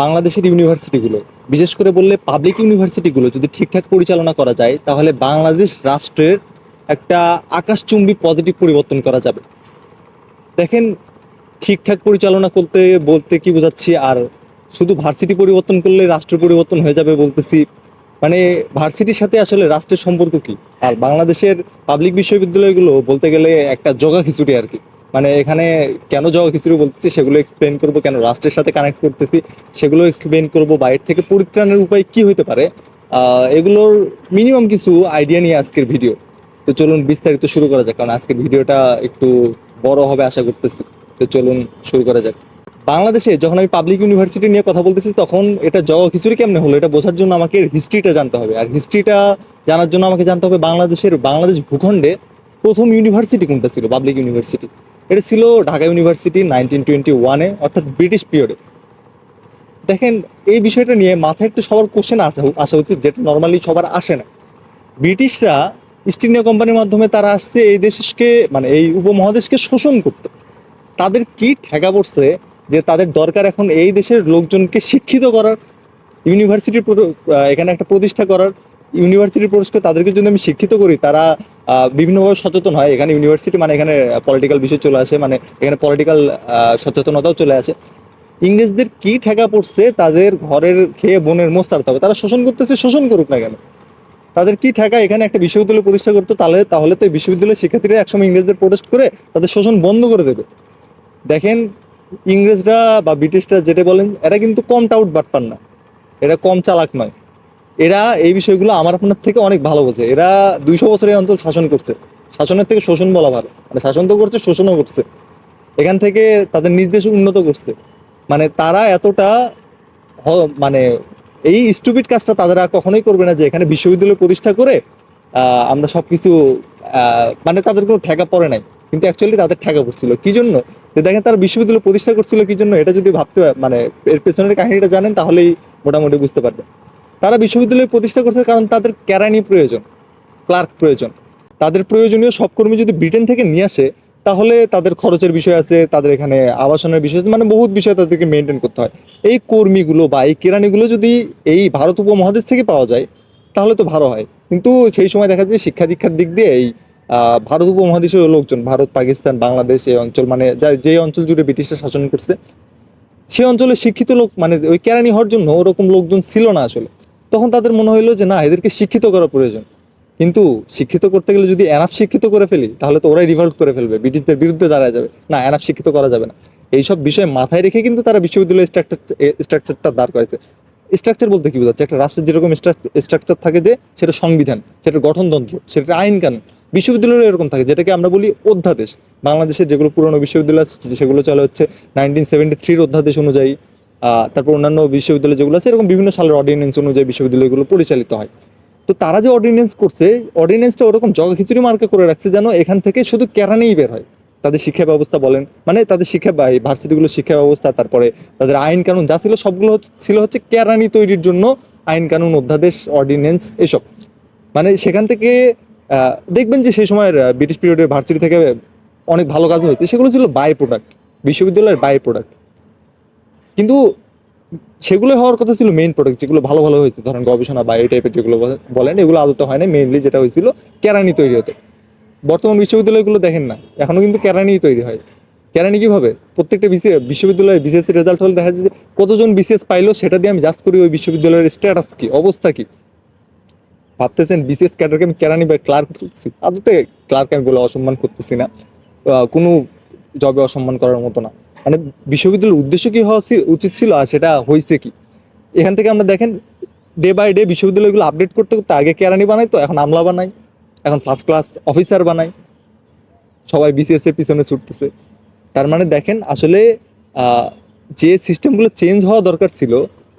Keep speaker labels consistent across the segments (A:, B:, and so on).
A: বাংলাদেশের ইউনিভার্সিটিগুলো, বিশেষ করে বললে পাবলিক ইউনিভার্সিটিগুলো যদি ঠিকঠাক পরিচালনা করা যায়, তাহলে বাংলাদেশ রাষ্ট্রের একটা আকাশচুম্বী পজিটিভ পরিবর্তন করা যাবে। দেখেন, ঠিকঠাক পরিচালনা করতে, বলতে কি বোঝাচ্ছি, আর শুধু ভার্সিটি পরিবর্তন করলে রাষ্ট্র পরিবর্তন হয়ে যাবে বলতেছি মানে ভার্সিটির সাথে আসলে রাষ্ট্রের সম্পর্ক কি? আর বাংলাদেশের পাবলিক বিশ্ববিদ্যালয়গুলো বলতে গেলে একটা জগা খিচুড়ি আর কি। মানে এখানে কেন জগা খিচুড়ি বলতেছি, সেগুলো এক্সপ্লেন করব, কেন রাষ্ট্রের সাথে কানেক্ট করতেছি, সেগুলো এক্সপ্লেন করব, বাইরে থেকে পরিত্রাণের উপায় কি হতে পারে এগুলোর মিনিমাম কিছু আইডিয়া নিয়ে আজকের ভিডিও তো চলুন বিস্তারিত শুরু করা যাক, কারণ আজকের ভিডিওটা একটু বড় হবে আশা করতেছি। তো চলুন শুরু করা যাক। বাংলাদেশে যখন আমি পাবলিক ইউনিভার্সিটি নিয়ে কথা বলতেছি, তখন এটা জগা খিচুড়ি কেমনে হলো, এটা বোঝার জন্য আমাকে হিস্ট্রিটা জানতে হবে। আর হিস্ট্রিটা জানার জন্য আমাকে জানতে হবে বাংলাদেশের, বাংলাদেশ ভূখণ্ডে প্রথম ইউনিভার্সিটি কোনটা ছিল পাবলিক ইউনিভার্সিটি এটা ছিল ঢাকা ইউনিভার্সিটি নাইনটিন টোয়েন্টি ওয়ানে, অর্থাৎ ব্রিটিশ পিরিয়ডে। দেখেন, এই বিষয়টা নিয়ে মাথায় একটু সবার কোশ্চেন আসা আসা উচিত, যেটা নর্মালি সবার আসে না। ব্রিটিশরা ইস্ট ইন্ডিয়া কোম্পানির মাধ্যমে তারা আসছে এই দেশকে মানে এই উপমহাদেশকে শোষণ করতে। তাদের কি ঠেকা পড়ছে যে তাদের দরকার এখন এই দেশের লোকজনকে শিক্ষিত করার, ইউনিভার্সিটির এখানে একটা প্রতিষ্ঠা করার ইউনিভার্সিটির প্রবেশকে তাদেরকে যদি আমি শিক্ষিত করি, তারা বিভিন্নভাবে সচেতন হয়। এখানে ইউনিভার্সিটি মানে এখানে পলিটিক্যাল বিষয় চলে আসে মানে এখানে পলিটিক্যাল সচেতনতাও চলে আসে। ইংরেজদের কি ঠেকা পড়ছে, তাদের ঘরের খেয়ে বোনের ছাড়তে হবে। তারা শোষণ করতেছে, শোষণ করুক না কেন। তাদের কি ঠেকা, এখানে একটা বিশ্ববিদ্যালয় প্রতিষ্ঠা করতো, তাহলে তাহলে তো এই বিশ্ববিদ্যালয়ের শিক্ষার্থীরা একসময় ইংরেজদের প্রোটেস্ট করে তাদের শোষণ বন্ধ করে দেবে। দেখেন, ইংরেজরা বা ব্রিটিশরা যেটা বলেন এরা কিন্তু কম টাউট বাটপান না। এরা কম চালাক নয়। এরা এই বিষয়গুলো আমার আপনার থেকে অনেক ভালো বোঝে। এরা দুইশো বছর এই অঞ্চল শাসন করছে। শাসনের থেকে শোষণ বলা ভালো। মানে শাসন তো করছে শোষণও করছে। এখান থেকে তাদের নিজ দেশ উন্নত করছে। মানে তারা এতটা মানে এই স্টুপিড কাজটা তারা কখনোই করবে না যে এখানে বিশ্ববিদ্যালয় প্রতিষ্ঠা করে আমরা সবকিছু আহ, মানে তাদের কোনো ঠেকা পড়ে নাই। কিন্তু অ্যাকচুয়ালি তাদের ঠেকা পড়ছিল। কি জন্য? যে দেখেন তারা বিশ্ববিদ্যালয় প্রতিষ্ঠা করছিল কি জন্য? এটা যদি ভাবতে মানে এর পেছনের কাহিনীটা জানেন তাহলেই মোটামুটি বুঝতে পারবেন। তারা বিশ্ববিদ্যালয় প্রতিষ্ঠা করছে কারণ তাদের ক্যারানি প্রয়োজন, ক্লার্ক প্রয়োজন। তাদের প্রয়োজনীয় সব কর্মী যদি ব্রিটেন থেকে নিয়ে আসে, তাহলে তাদের খরচের বিষয় আছে, তাদের এখানে আবাসনের বিষয় আছে মানে বহুত বিষয় তাদেরকে মেনটেন করতে হয়। এই কর্মীগুলো বা এই কেরানিগুলো যদি এই ভারত উপমহাদেশ থেকে পাওয়া যায়, তাহলে তো ভালো হয়। কিন্তু সেই সময় দেখা যায় শিক্ষা দীক্ষার দিক দিয়ে এই ভারত উপমহাদেশের লোকজন, ভারত, পাকিস্তান, বাংলাদেশ এই অঞ্চল মানে যা, যে অঞ্চল জুড়ে ব্রিটিশরা শাসন করছে সেই অঞ্চলে শিক্ষিত লোক মানে ওই কেরানি হওয়ার জন্য ওরকম লোকজন ছিল না আসলে। তখন তাদের মনে হলো যে, না, এদেরকে শিক্ষিত করা প্রয়োজন। কিন্তু শিক্ষিত করতে গেলে যদি এনাফ শিক্ষিত করে ফেলি, তাহলে তো ওরাই রিভল্ট করে ফেলবে, ব্রিটিশদের বিরুদ্ধে দাঁড়ায় যাবে। না, এনাফ শিক্ষিত করা যাবে না। এইসব বিষয় মাথায় রেখে কিন্তু তারা বিশ্ববিদ্যালয় স্ট্রাকচার স্ট্রাকচারটা দাঁড় করেছে। স্ট্রাকচার বলতে কি বোঝাচ্ছে? একটা রাষ্ট্রের যেরকম স্ট্রাকচার থাকে যে, সেটা সংবিধান, সেটা গঠনতন্ত্র, সেটা আইন কানুন। বিশ্ববিদ্যালয়ের এরকম থাকে, যেটাকে আমরা বলি অধ্যাদেশ। বাংলাদেশের যেগুলো পুরনো বিশ্ববিদ্যালয় সেগুলো চলে হচ্ছে নাইনটিন সেভেন্টি থ্রির অধ্যাদেশ অনুযায়ী। তারপর অন্যান্য বিশ্ববিদ্যালয় যেগুলো আছে, এরকম বিভিন্ন সালের অর্ডিন্যান্স অনুযায়ী বিশ্ববিদ্যালয়গুলো পরিচালিত হয়। তো তারা যে অর্ডিন্যান্স করছে অর্ডিন্যান্সটা ওরকম জগা খিচুড়ি মার্কে করে রাখছে যেন এখান থেকে শুধু কেরানেই বের হয়। তাদের শিক্ষা ব্যবস্থা বলেন মানে তাদের শিক্ষা বা এই ভার্সিটিগুলো শিক্ষা ব্যবস্থা, তারপরে তাদের আইন কানুন যা ছিল, সবগুলো ছিল হচ্ছে কেরানি তৈরির জন্য আইন কানুন, অধ্যাদেশ অর্ডিন্যান্স এসব। মানে সেখান থেকে দেখবেন যে সেই সময়ের ব্রিটিশ পিরিয়ডের ভার্সিটি থেকে অনেক ভালো কাজ হয়েছে, সেগুলো ছিল বাই প্রোডাক্ট বিশ্ববিদ্যালয়ের বাই প্রোডাক্ট কিন্তু সেগুলো হওয়ার কথা ছিল মেইন প্রোডাক্ট যেগুলো ভালো ভালো হয়েছে। ধরেন গবেষণা বা এই টাইপের যেগুলো বলেন, এগুলো আদতে হয় না মেইনলি যেটা হয়েছিল কেরানি তৈরি হতো। বর্তমান বিশ্ববিদ্যালয়গুলো দেখেন না। এখনও কিন্তু কেরানিই তৈরি হয়। কেরানি কীভাবে? প্রত্যেকটা বিশ্ববিদ্যালয়ে বিসিএস রেজাল্ট হলে দেখা যায় যে কতজন বিসিএস পাইলো সেটা দিয়ে আমি জাস্ট করি ওই বিশ্ববিদ্যালয়ের স্ট্যাটাস কি, অবস্থা কি। ভাবতেছেন বিসিএস ক্যাডারকে আমি কেরানি বা ক্লার্ক করতেছি আদতে ক্লার্ক আমি বলে অসম্মান করতেছি না। কোনো জবে অসম্মান করার মতো না। মানে বিশ্ববিদ্যালয়ের উদ্দেশ্য কি হওয়া উচি- উচিত ছিল আর সেটা হয়েছে কি? এখান থেকে আমরা দেখেন ডে বাই ডে বিশ্ববিদ্যালয়গুলো আপডেট করতে করতে আগে কেরানি বানাই তো এখন আমলা বানাই এখন ফার্স্ট ক্লাস অফিসার বানাই সবাই বিসিএস এর পিছনে ছুটতেছে। তার মানে দেখেন, আসলে যে সিস্টেমগুলো চেঞ্জ হওয়া দরকার ছিল,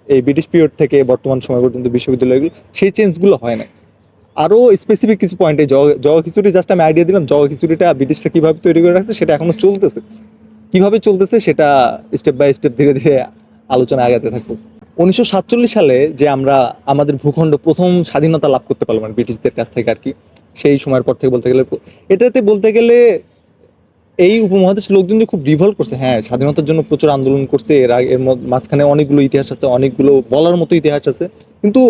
A: এই ব্রিটিশ পিরিয়ড থেকে বর্তমান সময় পর্যন্ত বিশ্ববিদ্যালয়গুলো, সেই চেঞ্জগুলো হয় না আরও স্পেসিফিক কিছু পয়েন্টে জগা খিচুড়ি জাস্ট আমি আইডিয়া দিলাম জগা খিচুড়িটা ব্রিটিশরা কীভাবে তৈরি করে রাখছে, সেটা এখনও চলতেছে। কীভাবে চলতেছে সেটা স্টেপ বাই স্টেপ ধীরে ধীরে আলোচনা আগাতে থাকব। উনিশশো সাতচল্লিশ সালে যে আমরা আমাদের ভূখণ্ড প্রথম স্বাধীনতা লাভ করতে পারলাম মানে ব্রিটিশদের কাছ থেকে আর কি, সেই সময়ের পর থেকে বলতে গেলে, এটাতে বলতে গেলে এই উপমহাদেশের লোকজন যে খুব রিভলভ করছে। হ্যাঁ স্বাধীনতার জন্য প্রচুর আন্দোলন করছে, এর আগে, এর মাঝখানে অনেকগুলো ইতিহাস আছে, অনেকগুলো বলার মতো ইতিহাস আছে, কিন্তু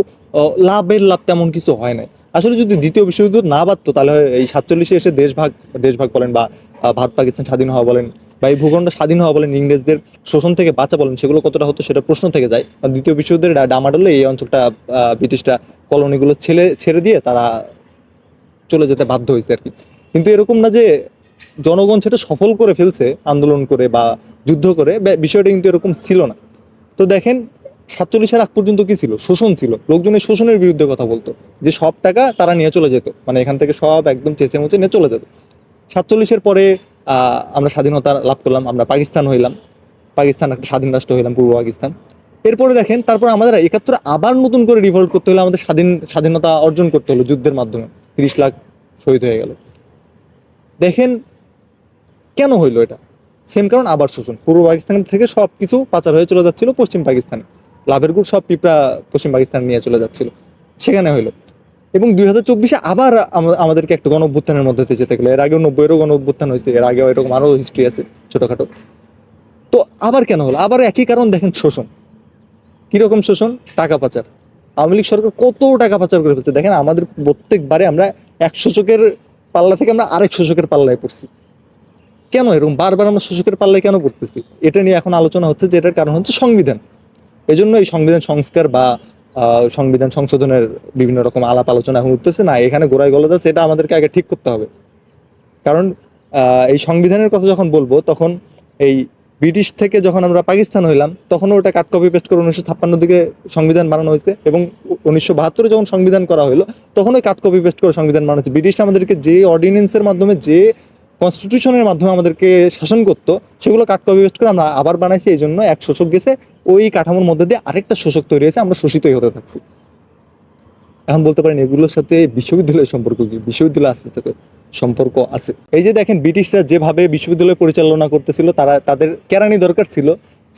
A: লাভের লাভ তেমন কিছু হয় নাই। আসলে যদি দ্বিতীয় বিশ্বযুদ্ধ না বাড়তো তাহলে এই সাতচল্লিশে এসে দেশভাগ দেশভাগ বলেন বা ভারত পাকিস্তান স্বাধীন হওয়া বলেন বা এই ভূখণ্ড স্বাধীন হওয়া বলেন ইংরেজদের শোষণ থেকে বাঁচা বলেন, সেগুলো কতটা হতো সেটা প্রশ্ন থেকে যায়। দ্বিতীয় বিশ্বযুদ্ধের ডামাডোলে এই অঞ্চলটা ব্রিটিশরা কলোনিগুলো ছেড়ে ছেড়ে দিয়ে তারা চলে যেতে বাধ্য হয়েছে আর কি। কিন্তু এরকম না যে জনগণ সেটা সফল করে ফেলছে, আন্দোলন করে বা যুদ্ধ করে বিষয়টা কিন্তু এরকম ছিল না। তো দেখেন, সাতচল্লিশের আগ পর্যন্ত কি ছিল? শোষণ ছিল। লোকজনের শোষণের বিরুদ্ধে কথা বলতো। যে সব টাকা তারা নিয়ে চলে যেত। মানে এখান থেকে সব একদম চেঁচে মুচে নিয়ে চলে যেত। সাতচল্লিশের পরে আমরা স্বাধীনতা লাভ করলাম, আমরা পাকিস্তান হইলাম। পাকিস্তান একটা স্বাধীন রাষ্ট্র হইলাম পূর্ব পাকিস্তান। এরপরে দেখেন, তারপর আমাদের একাত্তর আবার নতুন করে রিভল্ট করতে হলো, আমাদের স্বাধীন, স্বাধীনতা অর্জন করতে হলো যুদ্ধের মাধ্যমে। তিরিশ লাখ শহীদ হয়ে গেল। দেখেন, কেন হইল এটা? সেম কারণ আবার শোষণ। পূর্ব পাকিস্তান থেকে সব কিছু পাচার হয়ে চলে যাচ্ছিল পশ্চিম পাকিস্তানে। লাভের গুড় সব পিঁপড়া পশ্চিম পাকিস্তান নিয়ে চলে যাচ্ছিল। সেখানে হইল। এবং দুই হাজার চব্বিশে আবার আমাদেরকে একটা গণ অভ্যুত্থানের মধ্যে দিয়ে যেতে গেলো। এর আগেও নব্বইয়েরও গণ অভ্যুত্থান হয়েছে, এর আগেও এরকম আরও হিস্ট্রি আছে ছোটোখাটো। তো আবার কেন হলো? আবার একই কারণ দেখেন শোষণ। কীরকম শোষণ? টাকা পাচার। আওয়ামী লীগ সরকার কত টাকা পাচার করে ফেলছে? দেখেন আমাদের প্রত্যেকবারে আমরা এক শোষকের পাল্লা থেকে আমরা আরেক শোষকের পাল্লায় পড়ছি। কেন এরকম? বারবার আমরা শোষকের পাল্লায় কেন পড়তেছি? এটা নিয়ে এখন আলোচনা হচ্ছে যে এটার কারণ হচ্ছে সংবিধান। এজন্য এই সংবিধান সংস্কার বা সংবিধান সংশোধনের বিভিন্ন রকম আলাপ আলোচনা এখন উঠতেছে। না, এখানে গোড়ায় গলদ আছে, এটা আমাদেরকে আগে ঠিক করতে হবে। কারণ এই সংবিধানের কথা যখন বলব, তখন এই ব্রিটিশ থেকে যখন আমরা পাকিস্তান হইলাম, তখনও ওটা কাট কপি পেস্ট করে উনিশশো ছাপ্পান্ন দিকে সংবিধান বানানো হয়েছে এবং উনিশশো বাহাত্তরে যখন সংবিধান করা হলো তখন ওই কাট কপি পেস্ট করে সংবিধান বানানো হয়েছে। ব্রিটিশ আমাদেরকে যে অর্ডিনেন্সের মাধ্যমে যে কনস্টিটিউশনের মাধ্যমে আমাদেরকে শাসন করতো, সেগুলো কাট কপি করে আমরা আবার বানাইছি, এই জন্য এক শোষক গেছে। ওই কাঠামোর মধ্যে দিয়ে আরেকটা শোষক তৈরি হয়েছে, আমরা শোষিতই হতে থাকছি। এখন বলতে পারেন, এগুলোর সাথে বিশ্ববিদ্যালয়ের সম্পর্ক কি? বিশ্ববিদ্যালয় আস্তে আস্তে সম্পর্ক আছে। এই যে দেখেন, ব্রিটিশরা যেভাবে বিশ্ববিদ্যালয় পরিচালনা করতেছিল, তারা, তাদের কেরানি দরকার ছিল।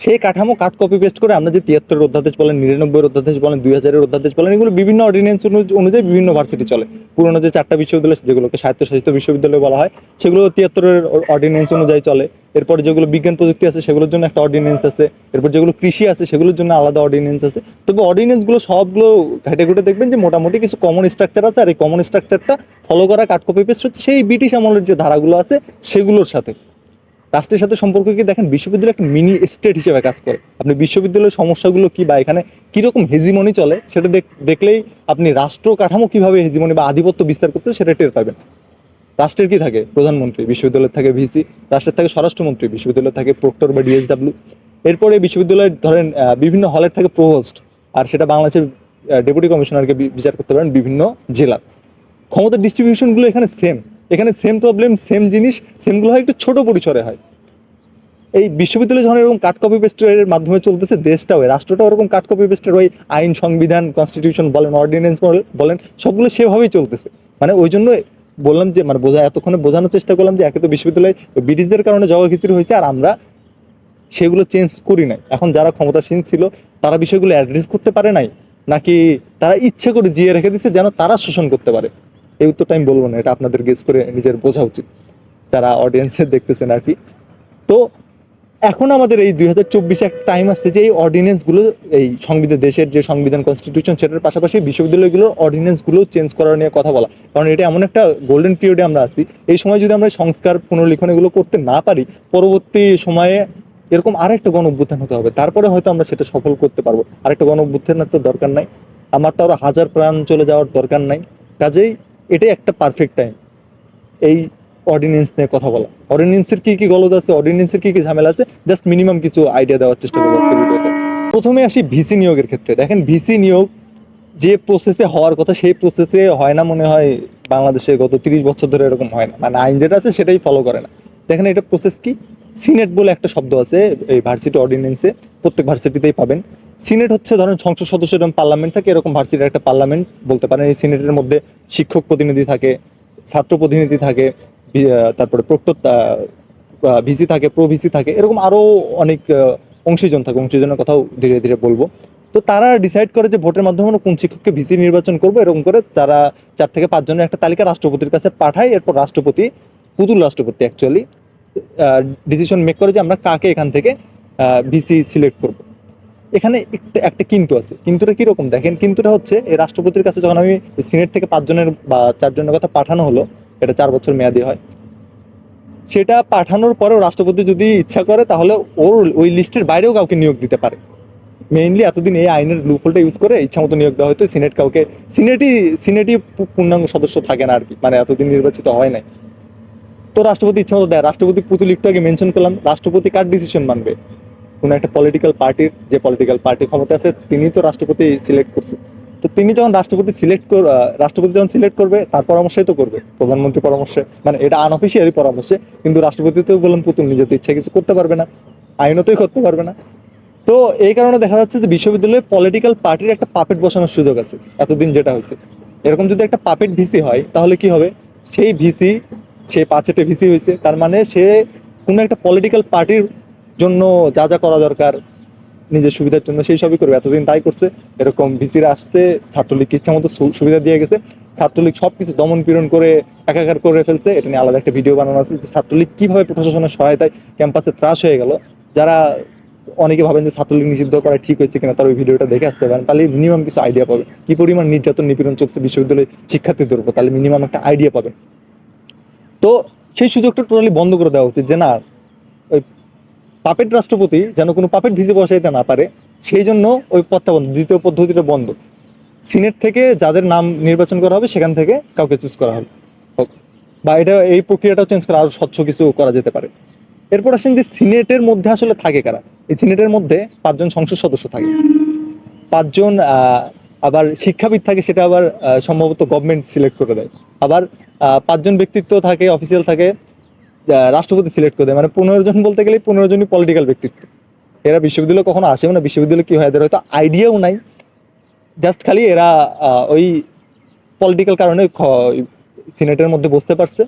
A: সেই কাঠামো কাট কপি পেস্ট করে আমরা যে তিয়াত্তরের অধ্যাদেশ বলেন নিরানব্বই অধ্যাদেশ বলেন, দুই হাজারের অধ্যাদেশ বলেন, এগুলো বিভিন্ন অর্ডিনেন্স অনুযায়ী বিভিন্ন ভার্সিটি চলে। পুরোনো যে চারটা বিশ্ববিদ্যালয়, যেগুলোকে স্বায়ত্তশাসিত বিশ্ববিদ্যালয় বলা হয়, সেগুলো তিয়াত্তরের অর্ডিনেন্স অনুযায়ী চলে। এরপর যেগুলো বিজ্ঞান প্রযুক্তি আছে, সেগুলোর জন্য একটা অর্ডিনেন্স আছে। এরপর যেগুলো কৃষি আছে, সেগুলোর জন্য আলাদা অর্ডিনেন্স আছে। তবে অর্ডিনেন্সগুলো সবগুলো ঘাটে ঘুটে দেখবেন যে মোটামুটি কিছু কমন স্ট্রাকচার আছে, আর এই কমন স্ট্রাকচারটা ফলো করা কাট কপি পেস্ট হচ্ছে সেই ব্রিটিশ আমলের যে ধারাগুলো আছে, সেগুলোর সাথে। রাষ্ট্রের সাথে সম্পর্ক কি দেখেন? বিশ্ববিদ্যালয় একটা মিনি স্টেট হিসেবে কাজ করে। আপনি বিশ্ববিদ্যালয়ের সমস্যাগুলো কি বা এখানে কীরকম হেজিমনি চলে, সেটা দেখ- দেখলেই আপনি রাষ্ট্র কাঠামো কীভাবে হেজিমনি বা আধিপত্য বিস্তার করতে সেটা টের পাবেন। রাষ্ট্রের কি থাকে? প্রধানমন্ত্রী বিশ্ববিদ্যালয়ের থাকে ভিসি, রাষ্ট্রের থাকে স্বরাষ্ট্রমন্ত্রী বিশ্ববিদ্যালয়ের থাকে প্রক্টর বা ডিএসডাব্লিউ। এরপরে বিশ্ববিদ্যালয়ের ধরেন বিভিন্ন হলের থাকে প্রভোস্ট আর সেটা বাংলাদেশের ডেপুটি কমিশনারকে বিচার করতে পারেন বিভিন্ন জেলার। ক্ষমতার ডিস্ট্রিবিউশনগুলো এখানে সেম এখানে সেম প্রবলেম সেম জিনিস সেমগুলো হয়, একটু ছোট পরিসরে হয়। এই বিশ্ববিদ্যালয় যখন এরকম কাট কপি পেস্টের মাধ্যমে চলতেছে, দেশটাও রাষ্ট্রটাও এরকম কাট কপি পেস্টের ওই আইন, সংবিধান কনস্টিটিউশন বলেন অর্ডিনেন্স বলেন, সবগুলো সেভাবেই চলতেছে। মানে ওই জন্য বললাম যে মানে বোঝা এতক্ষণে বোঝানোর চেষ্টা করলাম যে, একে তো বিশ্ববিদ্যালয় ব্রিটিশদের কারণে জগা খিচুড়ি হয়েছে, আর আমরা সেগুলো চেঞ্জ করি নাই। এখন যারা ক্ষমতাসীন ছিল, তারা বিষয়গুলো অ্যাড্রেস করতে পারে নাই, নাকি তারা ইচ্ছে করে জিয়ে রেখে দিছে, যেন তারা শোষণ করতে পারে। এই উত্তরটা আমি বলব না, এটা আপনাদের গেস করে নিজের বোঝা উচিত, যারা অডিয়েন্সে দেখতেছেন আর কি। তো এখন আমাদের এই দুই হাজার চব্বিশে একটা টাইম আসছে যে এই অর্ডিনেন্সগুলো এই সংবিধান, দেশের যে সংবিধান কনস্টিটিউশন সেটার পাশাপাশি বিশ্ববিদ্যালয়গুলোর অর্ডিনেন্সগুলো চেঞ্জ করার নিয়ে কথা বলা। কারণ এটা এমন একটা গোল্ডেন পিরিয়ডে আমরা আছি। এই সময় যদি আমরা সংস্কার পুনর্লিখন এগুলো করতে না পারি, পরবর্তী সময়ে এরকম আরেকটা গণ অভ্যুত্থান হতে হবে। তারপরে হয়তো আমরা সেটা সফল করতে পারব। আরেকটা গণ অভ্যুত্থানের তো দরকার নাই। আমার তো আরও হাজার প্রাণ চলে যাওয়ার দরকার নাই। কাজেই এটাই একটা পারফেক্ট টাইম এই অর্ডিনেন্স নিয়ে কথা বলা। অর্ডিনেন্সের কি কি গলদ আছে? অর্ডিনেন্সের কি কি ঝামেলা আছে? জাস্ট মিনিমাম কিছু আইডিয়া দেওয়ার চেষ্টা করব আজকের ভিডিওতে। প্রথমে আসি ভিসি নিয়োগের ক্ষেত্রে। দেখেন ভিসি নিয়োগ যে প্রসেসে হওয়ার কথা, সেই প্রসেসে হয় না মনে হয় বাংলাদেশে গত তিরিশ বছর ধরে এরকম হয় না। মানে আইন যেটা আছে সেটাই ফলো করে না। দেখেন এটা প্রসেস কি? সিনেট বলে একটা শব্দ আছে এই ভার্সিটি অর্ডিনেন্সে প্রত্যেক ভার্সিটিতেই পাবেন। সিনেট হচ্ছে ধরেন সংসদ সদস্য এরকম পার্লামেন্ট থাকে, এরকম ভার্সিটির একটা পার্লামেন্ট বলতে পারেন। এই সিনেটের মধ্যে শিক্ষক প্রতিনিধি থাকে, ছাত্র প্রতিনিধি থাকে তারপরে প্রক্টর ভিসি থাকে, প্রো ভিসি থাকে, এরকম আরও অনেক অংশীজন থাকে। অংশীজনের কথাও ধীরে ধীরে বলব। তো তারা ডিসাইড করে যে ভোটের মাধ্যমে আমরা কোন শিক্ষককে ভিসি নির্বাচন করব, এরকম করে তারা চার থেকে পাঁচজনের একটা তালিকা রাষ্ট্রপতির কাছে পাঠায়। এরপর রাষ্ট্রপতি, পুতুল রাষ্ট্রপতি অ্যাকচুয়ালি ডিসিশন মেক করে যে আমরা কাকে এখান থেকে ভিসি সিলেক্ট করব। এখানে একটা একটা কিন্তু আছে। কিন্তুটা কীরকম? দেখেন, কিন্তুটা হচ্ছে, এই রাষ্ট্রপতির কাছে যখন আমি সিনেট থেকে পাঁচজনের বা চারজনের কথা পাঠানো হলো, এটা চার বছর মেয়াদি হয়। সেটা পাঠানোর পরেও রাষ্ট্রপতি যদি ইচ্ছা করে, তাহলে ওর ওই লিস্টের বাইরেও কাউকে নিয়োগ দিতে পারে। মেইনলি এতদিন এই আইনের লুপহোলটা ইউজ করে ইচ্ছা মতো নিয়োগ দেওয়া হয়তো সিনেট কাউকে, সিনেটই সিনেটই পূর্ণাঙ্গ সদস্য থাকে না আর কি মানে এতদিন নির্বাচিত হয় নাই। তো রাষ্ট্রপতি ইচ্ছা মতো দেয়। রাষ্ট্রপতি পুতুল একটু আগে মেনশন করলাম, রাষ্ট্রপতি কার ডিসিশন মানবে? কোনো একটা পলিটিক্যাল পার্টির যে পলিটিক্যাল পার্টি ক্ষমতা আছে, তিনি তো রাষ্ট্রপতি সিলেক্ট করছে। তো তিনি যখন রাষ্ট্রপতি সিলেক্ট কর রাষ্ট্রপতি যখন সিলেক্ট করবে, তার পরামর্শই তো করবে প্রধানমন্ত্রী পরামর্শে। মানে এটা আনঅফিসিয়ালি পরামর্শে, কিন্তু রাষ্ট্রপতি তো বললাম পুতুল নিজে তো ইচ্ছা কিছু করতে পারবে না, আইনতই করতে পারবে না। তো এই কারণে দেখা যাচ্ছে যে বিশ্ববিদ্যালয়ে পলিটিক্যাল পার্টির একটা পাপেট বসানোর সুযোগ আছে, এতদিন যেটা হয়েছে। এরকম যদি একটা পাপেট ভিসি হয়, তাহলে কি হবে? সেই ভিসি সে পাঁচেটে ভিসি হয়েছে, তার মানে সে কোনো একটা পলিটিক্যাল পার্টির জন্য যা যা করা দরকার, নিজের সুবিধার জন্য সেই সবই করবে। এতদিন তাই করছে, এরকম ভিসিরা আসছে, ছাত্রলীগকে ইচ্ছা মতো সুবিধা দিয়ে গেছে। ছাত্রলীগ সব কিছু দমন পীড়ন করে, একাকার করে ফেলছে। এটা নিয়ে আলাদা একটা ভিডিও বানানো আছে যে ছাত্রলীগ কীভাবে প্রশাসনের সহায়তায় ক্যাম্পাসে ত্রাস হয়ে গেল। যারা অনেকে ভাবেন যে ছাত্রলীগ নিষিদ্ধ করা ঠিক হয়েছে কিনা, তার ওই ভিডিওটা দেখে আসতে পারেন। তাহলে মিনিমাম কিছু আইডিয়া পাবে। কি পরিমাণ নির্যাতন, নিপীড়ন চলছে বিশ্ববিদ্যালয়ে শিক্ষার্থীদের উপর, তাহলে মিনিমাম একটা আইডিয়া পাবে। তো সেই সুযোগটা টোটালি বন্ধ করে দেওয়া উচিত যে না পাপেট রাষ্ট্রপতি যেন কোনো পাপেট ভিজে বসাইতে না পারে, সেই জন্য ওই পদটা বন্ধ, দ্বিতীয় পদ্ধতিটা বন্ধ। সিনেট থেকে যাদের নাম নির্বাচন করা হবে, সেখান থেকে কাউকে চুজ করা হবে। বা এটা, এই প্রক্রিয়াটাও চেঞ্জ করা আরও স্বচ্ছ কিছু করা যেতে পারে। এরপর আসেন যে সিনেটের মধ্যে আসলে থাকে কারা? এই সিনেটের মধ্যে পাঁচজন সংসদ সদস্য থাকে। পাঁচজন আবার শিক্ষাবিদ থাকে, সেটা আবার সম্ভবত গভর্নমেন্ট সিলেক্ট করে দেয়। আবার পাঁচজন ব্যক্তিত্ব থাকে অফিসিয়াল থাকে রাষ্ট্রপতি সিলেক্ট করে দেয়। মানে পনেরো জন বলতে গেলে পনেরো জনই পলিটিক্যাল ব্যক্তিত্ব। এরা বিশ্ববিদ্যালয় কখনো আসে না, বিশ্ববিদ্যালয় কী হয়? এদের হয়তো আইডিয়াও নাই। জাস্ট খালি এরা ওই পলিটিক্যাল কারণে সিনেটের মধ্যে বসতে পারছে।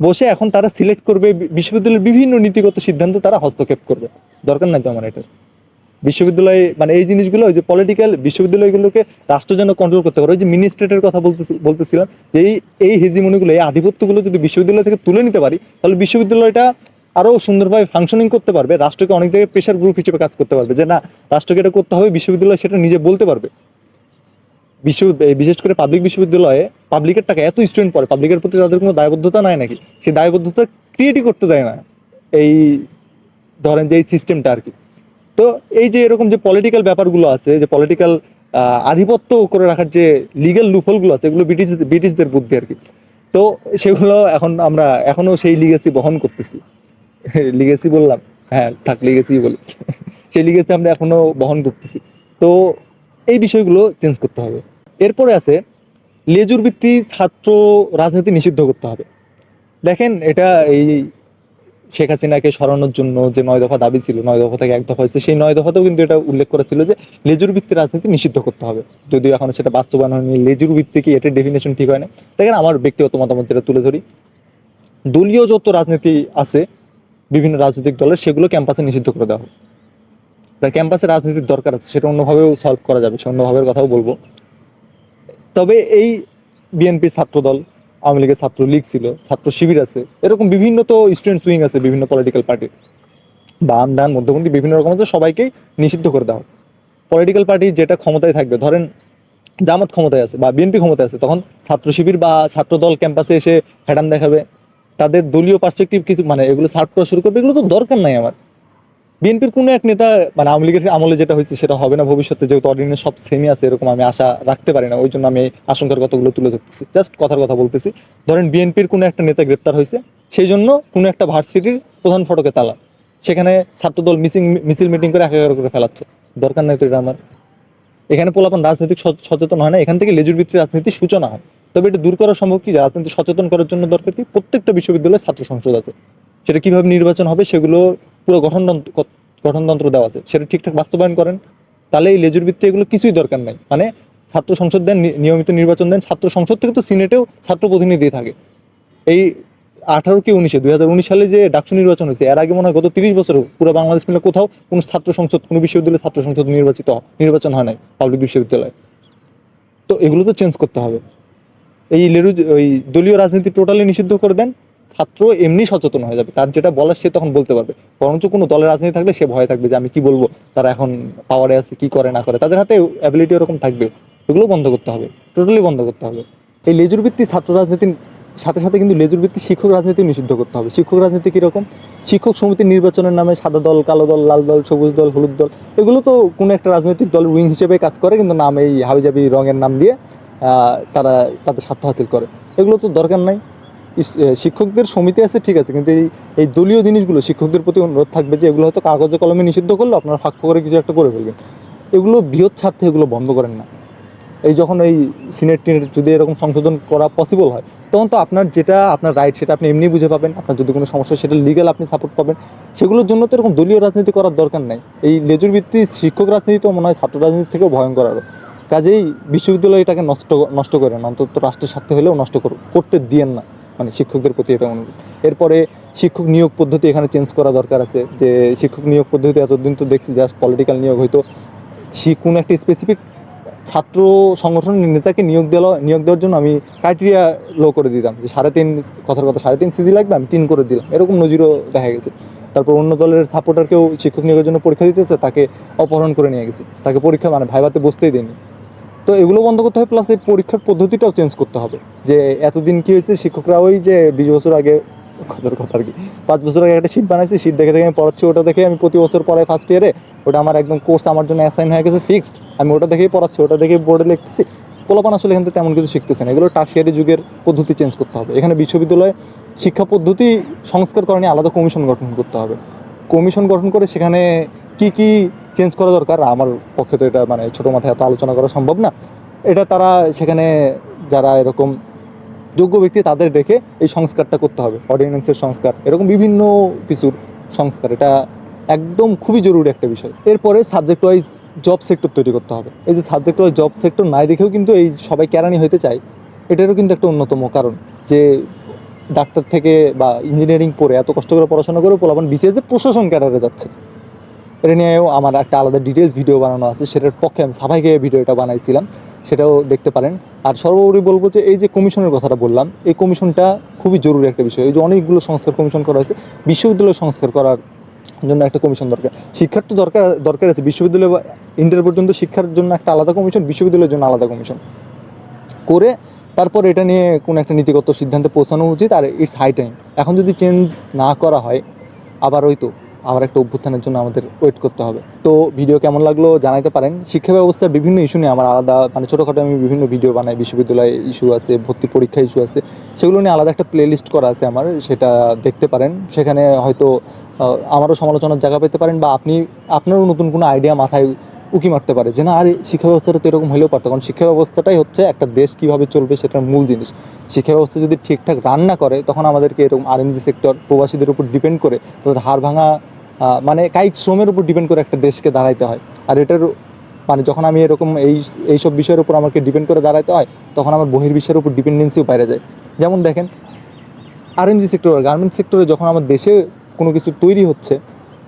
A: বসে এখন তারা সিলেক্ট করবে বিশ্ববিদ্যালয়ের বিভিন্ন নীতিগত সিদ্ধান্ত তারা হস্তক্ষেপ করবে। দরকার নাই তো আমার এটা বিশ্ববিদ্যালয়ে মানে এই জিনিসগুলো, ওই যে পলিটিক্যাল বিশ্ববিদ্যালয়গুলোকে রাষ্ট্র যেন কন্ট্রোল করতে পারে। ওই যে মিনিস্ট্রেটের কথা বলতেছি, বলতেছিলাম যে এই এই হেজিমনিগুলো এই আধিপত্যগুলো যদি বিশ্ববিদ্যালয় থেকে তুলে নিতে পারি, তাহলে বিশ্ববিদ্যালয়টা আরও সুন্দরভাবে ফাংশনিং করতে পারবে, রাষ্ট্রকে অনেক জায়গায় প্রেশার গ্রুপ হিসেবে কাজ করতে পারবে যে না, রাষ্ট্রকে এটা করতে হবে, বিশ্ববিদ্যালয় সেটা নিজে বলতে পারবে। বিশ্ব বিশেষ করে পাবলিক বিশ্ববিদ্যালয়ে পাবলিকের টাকা, এত স্টুডেন্ট পড়ে পাবলিকের প্রতি তাদের কোনো দায়বদ্ধতা নাই নাকি? সেই দায়বদ্ধতা ক্রিয়েটই করতে দেয় না। এই, ধরেন যে এই সিস্টেমটা আর কি। তো এই যে এরকম যে পলিটিক্যাল ব্যাপারগুলো আছে, যে পলিটিক্যাল আধিপত্য করে রাখার যে লিগ্যাল লুফলগুলো আছে, এগুলো ব্রিটিশ ব্রিটিশদের বুদ্ধি আর কি। তো সেগুলো এখন আমরা, এখনও সেই লিগেসি বহন করতেছি। লিগেসি বললাম হ্যাঁ থাক লিগেসি বলি। সেই লিগেসি আমরা এখনও বহন করতেছি। তো এই বিষয়গুলো চেঞ্জ করতে হবে। এরপরে আছে, লেজুর ভিত্তি ছাত্র রাজনীতি নিষিদ্ধ করতে হবে। দেখেন, এটা এই শেখ হাসিনাকে সরানোর জন্য যে নয় দফা দাবি ছিল, নয় দফা থেকে এক দফা হয়েছে, সেই নয় দফাতেও কিন্তু এটা উল্লেখ করা ছিল যে লেজুর ভিত্তি রাজনীতি নিষিদ্ধ করতে হবে। যদিও এখনও সেটা বাস্তবায়ন হয়নি, লেজুর ভিত্তি কি এটার ডেফিনেশন ঠিক হয় না দেখেন আমার ব্যক্তিগত মতামত যেটা তুলে ধরি, দলীয় যত রাজনীতি আছে, বিভিন্ন রাজনৈতিক দলের, সেগুলো ক্যাম্পাসে নিষিদ্ধ করে দেওয়া হবে ক্যাম্পাসে রাজনীতির দরকার আছে, সেটা অন্যভাবেও সলভ করা যাবে, সে অন্যভাবে কথাও বলব। তবে এই বিএনপির ছাত্র দল আওয়ামী লীগের ছাত্র লীগ ছিল, ছাত্র শিবির আছে। এরকম বিভিন্ন তো স্টুডেন্ট উইং আছে বিভিন্ন পলিটিক্যাল পার্টির বাম ডান মধ্যপন্থী বিভিন্ন রকম আছে, সবাইকেই নিষিদ্ধ করে দেওয়া পলিটিক্যাল পার্টি যেটা ক্ষমতায় থাকবে, ধরেন জামাত ক্ষমতায় আছে বা বিএনপি ক্ষমতায় আছে, তখন ছাত্র শিবির বা ছাত্র দল ক্যাম্পাসে এসে হ্যাডাম দেখাবে। তাদের দলীয় পার্সপেক্টিভ কিছু মানে এগুলো সার্ভ করা শুরু করবে, এগুলো তো দরকার নাই আমার। বিএনপির কোনো এক নেতা মানে আওয়ামী লীগের আমলে যেটা হয়েছে সেটা হবে না। ভবিষ্যতে যেহেতু অর্ডিনেন্স সব সেমই আছে, এরকম আমি আশা রাখতে পারি না। ওই জন্য আমি আশঙ্কার কথাগুলো তুলে ধরতেছি। জাস্ট কথার কথা বলতেছি। ধরেন বিএনপির কোনো একটা নেতা গ্রেপ্তার হয়েছে, সেই জন্য কোনো একটা ভার্সিটির প্রধান ফটকে তালা। সেখানে ছাত্রদল মিসিং মিছিল মিটিং করে একাকার করে ফেলাচ্ছে। দরকার নাই তো এটা আমার। এখানে পোলাপন রাজনৈতিক সচ- সচেতন হয় না। এখান থেকে লেজুর ভিত্তিক রাজনীতির সূচনা হয়। তবে এটা দূর করা সম্ভব কি? রাজনীতি সচেতন করার জন্য দরকার কি? প্রত্যেকটা বিশ্ববিদ্যালয়ে ছাত্র সংসদ আছে। সেটা কীভাবে নির্বাচন হবে সেগুলো পুরো গঠনতন্ত্র গঠনতন্ত্র দেওয়া আছে। সেটা ঠিকঠাক বাস্তবায়ন করেন। তাহলে এই লেজুর ভিত্তি এগুলো কিছুই দরকার নাই। মানে ছাত্র সংসদ দেন নিয়মিত নির্বাচন দেন, ছাত্র সংসদ থেকে তো সিনেটেও ছাত্র প্রতিনিধি থাকে। এই আঠারো কি উনিশে, দুই হাজার উনিশ সালে যে ডাকসু নির্বাচন হয়েছে, এর আগে মনে হয় গত তিরিশ বছর পুরো বাংলাদেশ মিলে কোথাও কোনো ছাত্র সংসদ, কোনো বিশ্ববিদ্যালয়ে ছাত্র সংসদ নির্বাচিত নির্বাচন হয় নাই পাবলিক বিশ্ববিদ্যালয়ে। তো এগুলো তো চেঞ্জ করতে হবে। এই লেরু ওই দলীয় রাজনীতি টোটালি নিষিদ্ধ করে দেন। ছাত্র এমনি সচেতন হয়ে যাবে। তার যেটা বলার সে তখন বলতে পারবে। বরঞ্চ কোনো দলের রাজনীতি থাকলে সে ভয় থাকবে যে, আমি কি বলব? তারা এখন পাওয়ারে আছে, কি করে, না করে? তাদের হাতে অ্যাবিলিটি ওরকম থাকবে। এগুলো বন্ধ করতে হবে। টোটালি বন্ধ করতে হবে। এই লেজুর ভিত্তি ছাত্র রাজনীতির সাথে সাথে কিন্তু লেজুর ভিত্তি শিক্ষক রাজনীতি নিষিদ্ধ করতে হবে। শিক্ষক রাজনীতি কীরকম? শিক্ষক সমিতির নির্বাচনের নামে সাদা দল, কালো দল, লাল দল, সবুজ দল, হলুদ দল, এগুলো তো কোনো একটা রাজনৈতিক দল উইং হিসেবে কাজ করে, কিন্তু নাম এই হাবিজাবি রঙের নাম দিয়ে তারা তাদের স্বার্থ হাসিল করে। এগুলো তো দরকার নাই। শিক্ষকদের সমিতি আছে, ঠিক আছে, কিন্তু এই এই দলীয় জিনিসগুলো, শিক্ষকদের প্রতি অনুরোধ থাকবে যে এগুলো হয়তো কাগজে কলমে নিষিদ্ধ করল আপনারা ফাঁক করে কিছু একটা করে ফেলবেন। এগুলো বৃহৎ স্বার্থে এগুলো বন্ধ করেন না। এই যখন এই সিনেট টিনেট যদি এরকম সংশোধন করা পসিবল হয়, তখন তো আপনার যেটা, আপনার রাইট সেটা আপনি এমনি বুঝে পাবেন। আপনার যদি কোনো সমস্যা সেটা লিগাল আপনি সাপোর্ট পাবেন। সেগুলোর জন্য তো এরকম দলীয় রাজনীতি করার দরকার নাই। এই লেজুর ভিত্তি শিক্ষক রাজনীতি তো মনে হয় ছাত্র রাজনীতি থেকেও ভয়ঙ্কর আরও কাজেই বিশ্ববিদ্যালয় এটাকে নষ্ট নষ্ট করেন অন্তত রাষ্ট্রের স্বার্থে হলেও নষ্ট করতে দিয়েন না। মানে শিক্ষকদের প্রতি এটা অনুরোধ। এরপরে শিক্ষক নিয়োগ পদ্ধতি এখানে চেঞ্জ করা দরকার আছে, যে শিক্ষক নিয়োগ পদ্ধতি এতদিন তো দেখছি জাস্ট পলিটিক্যাল নিয়োগ হয়তো কোনো একটা স্পেসিফিক ছাত্র সংগঠনের নেতাকে নিয়োগ দেওয়া, নিয়োগ দেওয়ার জন্য আমি ক্রাইটেরিয়া লো করে দিতাম, যে সাড়ে তিন কথার কথা, সাড়ে তিন সিজি লাগবে, আমি তিন করে দিলাম। এরকম নজিরও দেখা গেছে। তারপর অন্য দলের সাপোর্টারকেও শিক্ষক নিয়োগের জন্য পরীক্ষা দিতেছে, তাকে অপহরণ করে নিয়ে গেছে। তাকে পরীক্ষা মানে ভাইভাতে বসতেই দেয়নি। তো এগুলো বন্ধ করতে হবে প্লাস এই পরীক্ষার পদ্ধতিটাও চেঞ্জ করতে হবে। যে এতদিন কি হয়েছে, শিক্ষকরা ওই যে বিশ বছর আগে, কথার কথা আর কি, পাঁচ বছর আগে একটা শীট বানাইছি শীট দেখে দেখে আমি পড়াচ্ছি, ওটা দেখে আমি প্রতি বছর পড়াই ফার্স্ট ইয়ারে ওটা আমার একদম কোর্স আমার জন্য অ্যাসাইন হয়ে গেছে ফিক্সড আমি ওটা দেখেই পড়াচ্ছি, ওটা দেখে বোর্ডে লিখতেছি, পোলাপান আসলে এখান থেকে তেমন কিছু শিখতেছে না, এগুলো টার্সিয়ারি যুগের পদ্ধতি চেঞ্জ করতে হবে। এখানে বিশ্ববিদ্যালয়ে শিক্ষা পদ্ধতি সংস্কার করণে আলাদা কমিশন গঠন করতে হবে। কমিশন গঠন করে সেখানে কি কি চেঞ্জ করা দরকার? আমার পক্ষে তো এটা মানে ছোটো মাথায় এত আলোচনা করা সম্ভব না। এটা তারা সেখানে যারা এরকম যোগ্য ব্যক্তি তাদের রেখে এই সংস্কারটা করতে হবে। অর্ডিন্যান্সের সংস্কার, এরকম বিভিন্ন কিছুর সংস্কার। এটা একদম খুবই জরুরি একটা বিষয়। এরপরে সাবজেক্ট ওয়াইজ জব সেক্টর তৈরি করতে হবে। এই যে সাবজেক্ট ওয়াইজ জব সেক্টর নাই দেখেও কিন্তু এই সবাই কেরানি হতে চায়। এটারও কিন্তু একটা অন্যতম কারণ যে ডাক্তার থেকে বা ইঞ্জিনিয়ারিং পড়ে এত কষ্ট করে পড়াশোনা করে পোলাপান বিসিএস প্রশাসন ক্যাডারে যাচ্ছে। এটা নিয়েও আমার একটা আলাদা ডিটেলস ভিডিও বানানো আছে। সেটার পক্ষে আমি সবাইকে ভিডিওটা বানাইছিলাম। সেটাও দেখতে পারেন। আর সর্বোপরি বলব যে এই যে কমিশনের কথাটা বললাম, এই কমিশনটা খুবই জরুরি একটা বিষয়। এই যে অনেকগুলো সংস্কার কমিশন করা হয়েছে বিশ্ববিদ্যালয় সংস্কার করার জন্য একটা কমিশন দরকার। শিক্ষার তো দরকার দরকার আছে। বিশ্ববিদ্যালয় বা ইন্টার পর্যন্ত শিক্ষার জন্য একটা আলাদা কমিশন বিশ্ববিদ্যালয়ের জন্য আলাদা কমিশন করে তারপর এটা নিয়ে কোনো একটা নীতিগত সিদ্ধান্তে পৌঁছানো উচিত। আর ইটস হাই টাইম এখন যদি চেঞ্জ না করা হয়, আবার ওই তো আবার একটা অভ্যুত্থানের জন্য আমাদের ওয়েট করতে হবে। তো ভিডিও কেমন লাগল জানাইতে পারেন। শিক্ষা ব্যবস্থার বিভিন্ন ইস্যু নিয়ে আমার আলাদা মানে ছোটোখাটো আমি বিভিন্ন ভিডিও বানাই, বিশ্ববিদ্যালয়ে ইস্যু আছে, ভর্তি পরীক্ষা ইস্যু আছে, সেগুলো নিয়ে আলাদা একটা প্লে লিস্ট করা আছে আমার, সেটা দেখতে পারেন। সেখানে হয়তো আমারও সমালোচনার জায়গা পেতে পারেন বা আপনি, আপনারও নতুন কোনো আইডিয়া মাথায় উকি মারতে পারে যে না, আরে শিক্ষা ব্যবস্থাটা তো এরকম হলেও পারতো। কারণ শিক্ষা ব্যবস্থাটাই হচ্ছে একটা দেশ কীভাবে চলবে সেটার মূল জিনিস। শিক্ষা ব্যবস্থা যদি ঠিকঠাক রান্না করে, তখন আমাদেরকে এরকম আরএমজি সেক্টর প্রবাসীদের উপর ডিপেন্ড করে, তাদের হাড় ভাঙা মানে কায়িক শ্রমের উপর ডিপেন্ড করে একটা দেশকে দাঁড়াইতে হয়। আর এটার মানে যখন আমি এরকম এই, এইসব বিষয়ের উপর আমাকে ডিপেন্ড করে দাঁড়াইতে হয়, তখন আমার বহির্বিশ্বের উপর ডিপেন্ডেন্সিও বাইরে যায়। যেমন দেখেন আরএমজি সেক্টর গার্মেন্টস সেক্টরে যখন আমার দেশে কোনো কিছু তৈরি হচ্ছে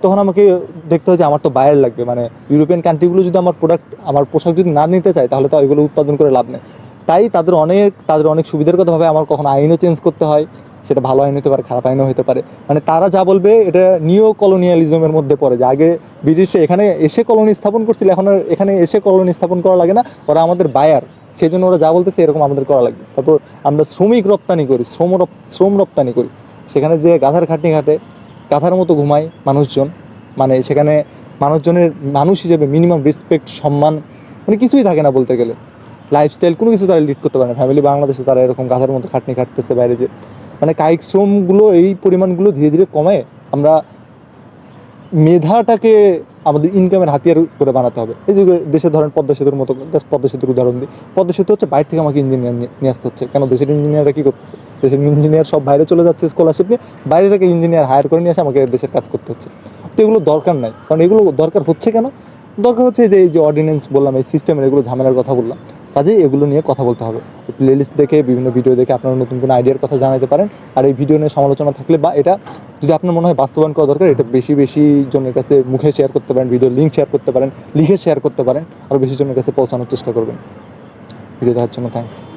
A: তখন আমাকে দেখতে হয় যে আমার তো বাইরে লাগবে। মানে ইউরোপিয়ান কান্ট্রিগুলো যদি আমার প্রোডাক্ট আমার পোশাক যদি না নিতে চায়, তাহলে তো এগুলো উৎপাদন করে লাভ নেই। তাই তাদের অনেক তাদের অনেক সুবিধার কথা ভাবে আমার কখনো আইনও চেঞ্জ করতে হয়, সেটা ভালো আইন হতে পারে, খারাপ আইনও হতে পারে। মানে তারা যা বলবে, এটা নিও কলোনিয়ালিজমের মধ্যে পড়ে। যে আগে ব্রিটিশে এখানে এসে কলোনি স্থাপন করছিল, এখন আর এখানে এসে কলোনি স্থাপন করা লাগে না, ওরা আমাদের বায়ার সেই জন্য ওরা যা বলতেছে, এরকম আমাদের করা লাগবে। তারপর আমরা শ্রমিক রপ্তানি করি, শ্রম শ্রম রপ্তানি করি। সেখানে যে গাধার খাটনি ঘাটে গাধার মতো ঘুমায় মানুষজন। মানে সেখানে মানুষজনের মানুষ হিসেবে মিনিমাম রেসপেক্ট সম্মান মানে কিছুই থাকে না বলতে গেলে। লাইফস্টাইল কোনো কিছু তারা লিড করতে পারে না। ফ্যামিলি বাংলাদেশে তারা এরকম গাধার মতো খাটনি খাটতেছে বাইরে যে। মানে কায়িক শ্রমগুলো এই পরিমাণগুলো ধীরে ধীরে কমে আমরা মেধাটাকে আমাদের ইনকামের হাতিয়ার করে বানাতে হবে। এই যে দেশে ধরেন পদ্মা সেতুর মতো জাস্ট পদ্মা সেতুর উদাহরণ দিই। পদ্মা সেতু হচ্ছে বাইরে থেকে আমাকে ইঞ্জিনিয়ার নিয়ে আসতে হচ্ছে। কেন? দেশের ইঞ্জিনিয়াররা কী করতেছে? দেশের ইঞ্জিনিয়ার সব বাইরে চলে যাচ্ছে স্কলারশিপ নিয়ে। বাইরে থেকে ইঞ্জিনিয়ার হায়ার করে নিয়ে আসে আমাকে দেশের কাজ করতে হচ্ছে। তো এগুলো দরকার নাই। কারণ এগুলো দরকার হচ্ছে কেন? দরকার হচ্ছে যে এই যে অর্ডিন্যান্স বললাম, এই সিস্টেমের এগুলো ঝামেলার কথা বললাম। কাজেই এগুলো নিয়ে কথা বলতে হবে। প্লে লিস্ট দেখে, বিভিন্ন ভিডিও দেখে আপনারা নতুন কোনো আইডিয়ার কথা জানাতে পারেন। আর এই ভিডিও নিয়ে সমালোচনা থাকলে বা এটা যদি আপনার মনে হয় বাস্তবায়ন করা দরকার, এটা বেশি বেশি জনের কাছে মুখে শেয়ার করতে পারেন ভিডিও লিঙ্ক শেয়ার করতে পারেন, লিখে শেয়ার করতে পারেন আরও বেশি জনের কাছে পৌঁছানোর চেষ্টা করবেন। ভিডিও দেখার জন্য থ্যাংকস